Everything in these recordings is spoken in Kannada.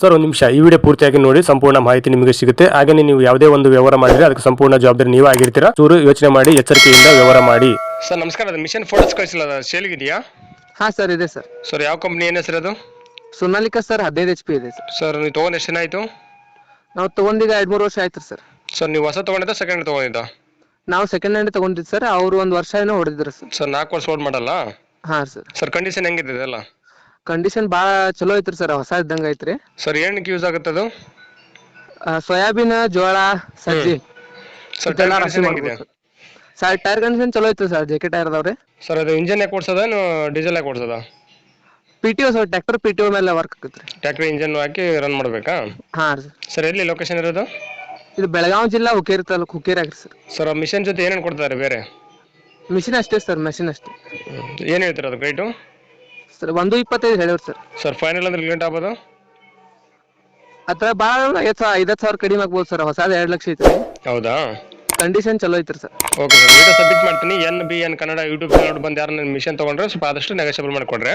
ಸರ್ ಒಂದು ನಿಮಿಷ. ಈ ವಿಡಿಯೋ ಪೂರ್ತಿಯಾಗಿ ನೋಡಿ ಸಂಪೂರ್ಣ ಮಾಹಿತಿ ನಿಮಗೆ ಸಿಗುತ್ತೆ. ಹಾಗೆ ನೀವು ಯಾವುದೇ ಒಂದು ವ್ಯವಹಾರ ಮಾಡಿದ್ರೆ ಅದಕ್ಕೆ ಸಂಪೂರ್ಣ ಜವಾಬ್ದಾರಿ ನೀವೇ ಆಗಿರ್ತೀರಾ? ಚೂರು ಯೋಚನೆ ಮಾಡಿ ಎಚ್ಚರಿಕೆಯಿಂದ ವ್ಯವಹಾರ ಮಾಡಿ. ಸರ್ ನಮಸ್ಕಾರ. ಅದು ಮಿಷನ್ ಫೋಟೋಸ್ ಕಳಿಸಿಲ್ಲ. ಸೇಲ್ಗಿದೆಯಾ ಹಾ ಸರ್ ಇದೆ ಸರ್. ಸರ್ ಯಾವ ಕಂಪ್ನಿ ಏನು ಸರ್ ಅದು? ಸೋನಾಲಿಕಾ ಸರ್ ಹದಿನೈದು ಎಚ್ ಪಿ ಇದೆ ಸರ್. ಸರ್ ನೀವು ತೊಗೊಂಡು ಎಷ್ಟು ಜನ ಆಯಿತು? ನಾವು ತಗೊಂಡಿದ್ದ ಎರಡು ಮೂರು ವರ್ಷ ಆಯ್ತು ಸರ್. ಸರ್ ನೀವು ಹೊಸ ತೊಗೊಂಡಿದ್ದ ಸೆಕೆಂಡ್ ತೊಗೊಂಡಿದ್ದ? ನಾವು ಸೆಕೆಂಡ್ ಹ್ಯಾಂಡ್ ತೊಗೊಂಡಿದ್ದು ಸರ್. ಅವರು ಒಂದು ವರ್ಷ ಏನೋ ಹೊಡೆದಿದ್ರು ಸರ್. ಸರ್ ನಾಲ್ಕು ವರ್ಷ ಓಡ್ ಮಾಡಲ್ಲ? ಹಾ ಸರ್. ಸರ್ ಕಂಡೀಷನ್ ಹೆಂಗಿದೆ ಇದೆಲ್ಲ? ಕಂಡೀಷನ್ ಭಾಳ ಚಲೋ ಐತ್ರಿ ಸರ್ ಹೊಸ ಇದ್ದಂಗ ಐತ್ರಿ. ಸರ್ ಏನಕ್ಕೆ ಯೂಸ್ ಆಗುತ್ತೆ ಅದು? ಸೋಯಾಬೀನ್ ಜೋಳ ಸಜ್ಜಿ. ಸರ್ ಇದೆಲ್ಲ ಟೈರ್ ರಾಶಿ ಹೆಂಗಿದೆ ಮಾಡ್ಬೋದು ಸರ್. ಟೈರ್ ಕಂಡೀಷನ್ ಚಲೋ ಐತ್ರಿ ಸರ್ ಜೆ ಕೆ ಟೈರ್ ಅದಾವ್ರಿ ಸರ್ ಅದು ಇಂಜನ್ ಯಾಕೆ ಕೊಡ್ಸೋದ ಏನು ಡೀಸೆಲ್ ಯಾಕೆ ಕೊಡ್ಸೋದ P T O sir tractor P T O ಮೇಲೆ ವರ್ಕ್ ಆಗುತ್ತೆ ಟ್ಯಾಕ್ಟ್ರಿ ಇಂಜನ್ ಹಾಕಿ ರನ್ ಮಾಡಬೇಕಾ? ಹಾಂ ರೀ ಸರ್. ಎಲ್ಲಿ ಲೊಕೇಶನ್ ಇರೋದು? ಇದು ಬೆಳಗಾವಿ ಜಿಲ್ಲಾ Hukkeri taluk Hukkeri agri sir. Sir machine ಜೊತೆ ಏನೇನು ಕೊಡ್ತಾರೆ ಬೇರೆ? ಮಿಷಿನ್ ಅಷ್ಟೇ ಸರ್ ಮೆಷಿನ್ ಅಷ್ಟೇ. ಏನು ಹೇಳ್ತೀರ ಅದು ರೇಟು ಸರ್ ಒಂದು ಇಪ್ಪತ್ತೈದು ಹೇಳಿವ್ರಿ ಸರ್. ಸರ್ ಫೈನಲ್ ಅಂದ್ರೆ ಲೇಟ್ ಆಗ್ಬೋದು? ಹತ್ರ ಭಾಳ ಐದು ಸಾವಿರ ಐದತ್ತು ಸಾವಿರ ಕಡಿಮೆ ಆಗ್ಬೋದು ಸರ್ ಹೊಸದು ಎರಡು ಲಕ್ಷ ಐತ್ರಿ ಹೌದಾ? ಕಂಡೀಷನ್ ಚಲೋ ಐತ್ರಿ sir. Okay sir video submit ಮಾಡ್ತೀನಿ. N B N Kannada YouTube channel ಬಂದು ಯಾರು ಮಿಷನ್ ತಗೊಂಡ್ರೆ ಸ್ವಲ್ಪ ಆದಷ್ಟು ನೆಗೋಷಿಯಬಲ್ ಮಾಡಿಕೊಡ್ರಿ.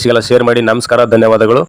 ಫ್ರೆಂಡ್ಸ್ಗೆಲ್ಲ ಶೇರ್ ಮಾಡಿ ನಮಸ್ಕಾರ ಧನ್ಯವಾದಗಳು.